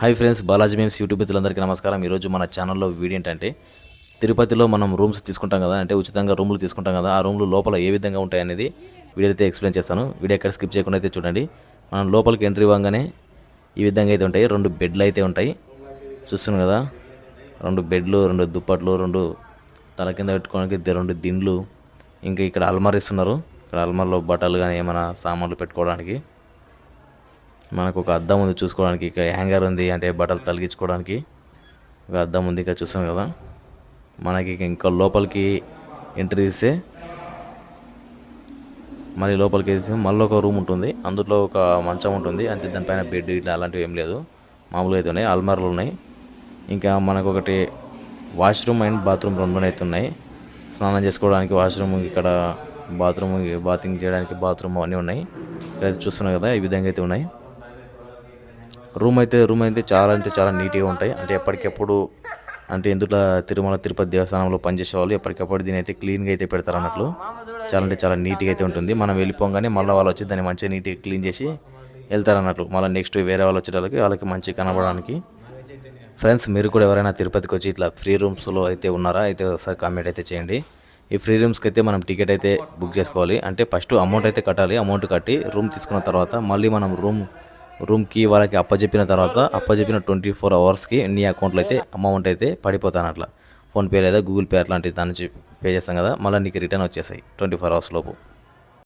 Hi friends Balaji memes YouTube మిత్రులందరికీ నమస్కారం. ఈరోజు మన ఛానల్లో వీడియో ఏంటంటే తిరుపతిలో మనం రూమ్స్ తీసుకుంటాం కదా అంటే ఉచితంగా రూమ్లు తీసుకుంటాం కదా ఆ రూమ్లు లోపల ఏ విధంగా ఉంటాయి అనేది వీడియో అయితే ఎక్స్ప్లెయిన్ చేస్తాను. వీడియో ఎక్కడ స్కిప్ చేయకుండా అయితే చూడండి. మనం లోపలికి ఎంట్రీ ఇవ్వగానే ఈ విధంగా అయితే ఉంటాయి. రెండు బెడ్లు అయితే ఉంటాయి. చూస్తున్నాం కదా రెండు బెడ్లు రెండు దుప్పట్లు రెండు తల కింద పెట్టుకోవడానికి రెండు దిండ్లు. ఇంకా ఇక్కడ అల్మార్ ఇస్తున్నారు ఇక్కడ అల్మార్లో బట్టలు కానీ ఏమైనా సామాన్లు పెట్టుకోవడానికి. మనకు ఒక అద్దం ఉంది చూసుకోవడానికి ఇక హ్యాంగర్ ఉంది అంటే బట్టలు తలిగించుకోవడానికి. ఒక అద్దం ఉంది ఇక్కడ చూస్తాం కదా. మనకి ఇంకా లోపలికి ఎంట్రీ ఇస్తే మళ్ళీ లోపలికి వేసి మళ్ళీ ఒక రూమ్ ఉంటుంది. అందులో ఒక మంచం ఉంటుంది. అంతే దానిపైన బెడ్ ఇట్లా అలాంటివి ఏం లేదు. మామూలుగా అయితే ఉన్నాయి. అల్మార్లు ఉన్నాయి. ఇంకా మనకు ఒకటి వాష్రూమ్ అండ్ బాత్రూమ్ రెండు అయితే ఉన్నాయి. స్నానం చేసుకోవడానికి వాష్రూమ్ ఇక్కడ బాత్రూమ్ బాతింగ్ చేయడానికి బాత్రూమ్ అన్నీ ఉన్నాయి. ఇక్కడ చూస్తున్నాం కదా ఈ విధంగా అయితే ఉన్నాయి. రూమ్ అయితే రూమ్ అయితే చాలా అంటే చాలా నీట్గా ఉంటాయి. అంటే ఎప్పటికెప్పుడు అంటే ఎందులో తిరుమల తిరుపతి దేవస్థానంలో పనిచేసే వాళ్ళు ఎప్పటికప్పుడు దీని అయితే క్లీన్గా అయితే పెడతారు అన్నట్లు. చాలా అంటే చాలా నీట్గా అయితే ఉంటుంది. మనం వెళ్ళిపోగానే మళ్ళీ వాళ్ళు వచ్చి దాన్ని మంచిగా నీట్గా క్లీన్ చేసి వెళ్తారు అన్నట్లు. మళ్ళీ నెక్స్ట్ వేరే వాళ్ళు వచ్చేటప్పటికి వాళ్ళకి మంచిగా కనబడడానికి. ఫ్రెండ్స్ మీరు కూడా ఎవరైనా తిరుపతికి వచ్చి ఇట్లా ఫ్రీ రూమ్స్లో అయితే ఉన్నారా? అయితే ఒకసారి కామెంట్ అయితే చేయండి. ఈ ఫ్రీ రూమ్స్కి అయితే మనం టికెట్ అయితే బుక్ చేసుకోవాలి. అంటే ఫస్ట్ అమౌంట్ అయితే కట్టాలి. అమౌంట్ కట్టి రూమ్ తీసుకున్న తర్వాత మళ్ళీ మనం రూమ్ రూమ్కి వాళ్ళకి అప్పచెప్పిన తర్వాత అప్పచెప్పిన ట్వంటీ ఫోర్ అవర్స్కి నీ అకౌంట్లో అయితే అమౌంట్ అయితే పడిపోతాను అట్లా ఫోన్పే లేదా గూగుల్ పే అట్లాంటి దాని నుంచి పే చేస్తాం కదా మళ్ళీ నీకు రిటర్న్ వచ్చేసాయి ట్వంటీ ఫోర్ అవర్స్ లోపు.